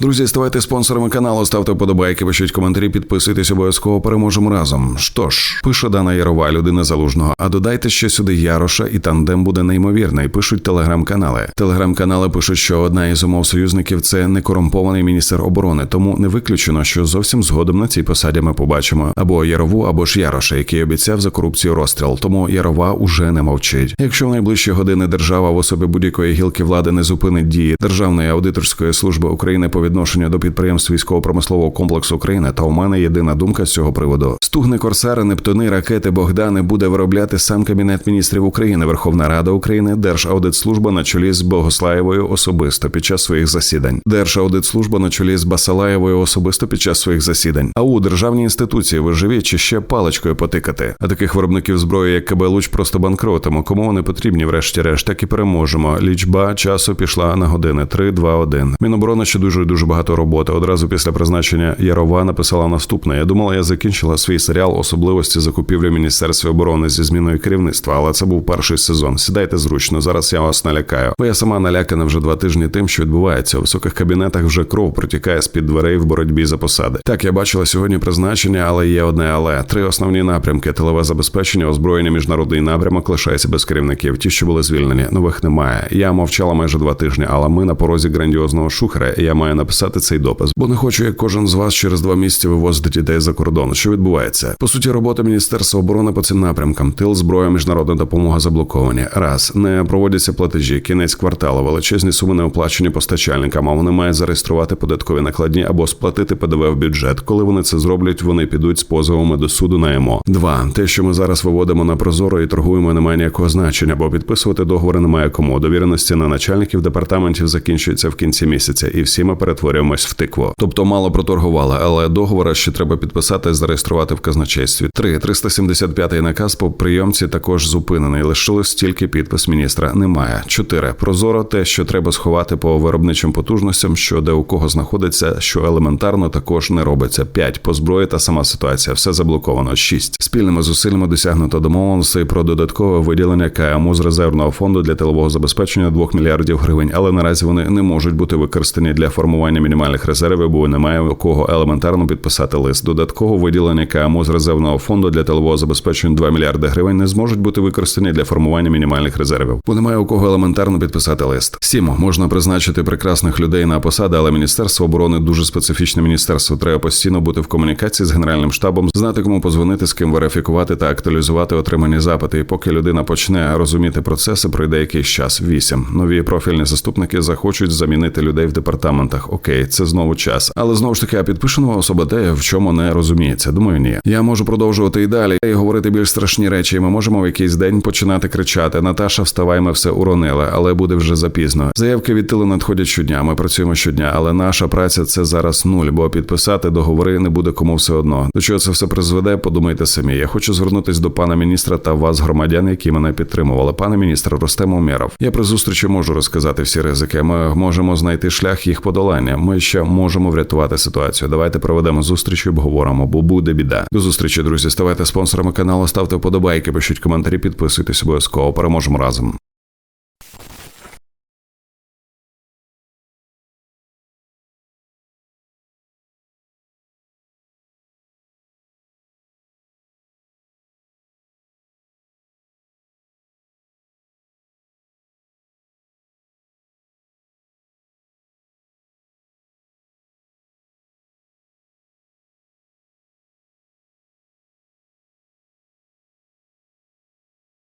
Друзі, ставайте спонсорами каналу, ставте вподобайки, пишіть коментарі, підписуйтесь обов'язково. Переможемо разом. Що ж, пише Дана Ярова, людина залужного. А додайте ще сюди Яроша, і тандем буде неймовірний. Пишуть телеграм-канали. Телеграм-канали пишуть, що одна із умов союзників це некорумпований міністр оборони. Тому не виключено, що зовсім згодом на цій посаді ми побачимо або Ярову, або ж Яроша, який обіцяв за корупцію розстріл. Тому Ярова уже не мовчить. Якщо в найближчі години держава в особі будь-якої гілки влади не зупинить дії Державної аудиторської служби України по відношенню до підприємств військово-промислового комплексу України, то у мене єдина думка з цього приводу: стугни корсари, нептуни, ракети, Богдани буде виробляти сам кабінет міністрів України, Верховна Рада України, Держаудитслужба на чолі з Богослаєвою особисто під час своїх засідань, Держаудитслужба на чолі з Басалаєвою особисто під час своїх засідань. А у державні інституції ви чи ще паличкою потикати? А таких виробників зброї, як КБ Луч, просто банкротимо. Кому вони потрібні, врешті-решт, так і переможемо. Лічба часу пішла на години 3, 2, 1. Міноборони ще дуже дуже багато роботи. Одразу після призначення Ярова написала наступне. Я думала, я закінчила свій серіал особливості закупівлі в міністерстві оборони зі зміною керівництва, але це був перший сезон. Сідайте зручно. Зараз я вас налякаю. Бо я сама налякана вже два тижні тим, що відбувається у високих кабінетах. Вже кров протікає з під дверей в боротьбі за посади. Так я бачила сьогодні призначення, але є одне але три основні напрямки: тилове забезпечення, озброєння, міжнародний напрямок лишається без керівників. Ті, що були звільнені, нових немає. Я мовчала майже два тижні, але ми на порозі грандіозного шухера. і Я маю написати цей допис, бо не хочу, як кожен з вас через два місяці вивозити дітей за кордон. Що відбувається? По суті, робота міністерства оборони по цим напрямкам. Тил, зброя, міжнародна допомога заблоковані. Раз не проводяться платежі, кінець кварталу, величезні суми не оплачені постачальникам. А вони мають зареєструвати податкові накладні або сплатити ПДВ в бюджет. Коли вони це зроблять, вони підуть з позовами до суду на ЕМО. Два те, що ми зараз виводимо на прозоро і торгуємо, не має ніякого значення, бо підписувати договори немає кому. Довіреності на начальників департаментів закінчується в кінці місяця, і всі ми перетворюємось в тикву. Тобто мало проторгували, але договора ще треба підписати зареєструвати в казначействі. Три 375-й наказ по прийомці також зупинений. Лишилось тільки підпис міністра. Немає. Чотири прозоро те, що треба сховати по виробничим потужностям, що де у кого знаходиться, що елементарно також не робиться. П'ять по зброї та сама ситуація. Все заблоковано. Шість спільними зусиллями досягнуто домовленостей про додаткове виділення КМУ з резервного фонду для тилового забезпечення 2 мільярдів гривень, але наразі вони не можуть бути використані для формування мінімальних резервів, бо немає у кого елементарно підписати лист. Додатково виділення КМУ з резервного фонду для тилового забезпечення 2 мільярди гривень не зможуть бути використані для формування мінімальних резервів, бо немає у кого елементарно підписати лист. Сім можна призначити прекрасних людей на посади, але міністерство оборони дуже специфічне міністерство. Треба постійно бути в комунікації з генеральним штабом, знати кому позвонити, з ким верифікувати та актуалізувати отримані запити. І поки людина почне розуміти процеси, пройде якийсь час. Вісім нові профільні заступники захочуть замінити людей в департаментах. Окей, це знову час. Але знову ж таки, підпишена особа те, в чому не розуміється. Думаю, ні. Я можу продовжувати і далі і говорити більш страшні речі. Ми можемо в якийсь день починати кричати: Наташа, вставай, ми все уронили, але буде вже запізно. Заявки від тили надходять щодня. Ми працюємо щодня, але наша праця це зараз нуль, бо підписати договори не буде кому все одно. До чого це все призведе? Подумайте самі. Я хочу звернутись до пана міністра та вас, громадян, які мене підтримували. Пане міністр, Ростем Умєров. Я при зустрічі можу розказати всі ризики. Ми можемо знайти шлях їх подолання. Ми ще можемо врятувати ситуацію. Давайте проведемо зустріч і обговоримо, бо буде біда. До зустрічі, друзі. Ставайте спонсорами каналу, ставте вподобайки, пишіть коментарі, підписуйтесь обов'язково. Переможемо разом.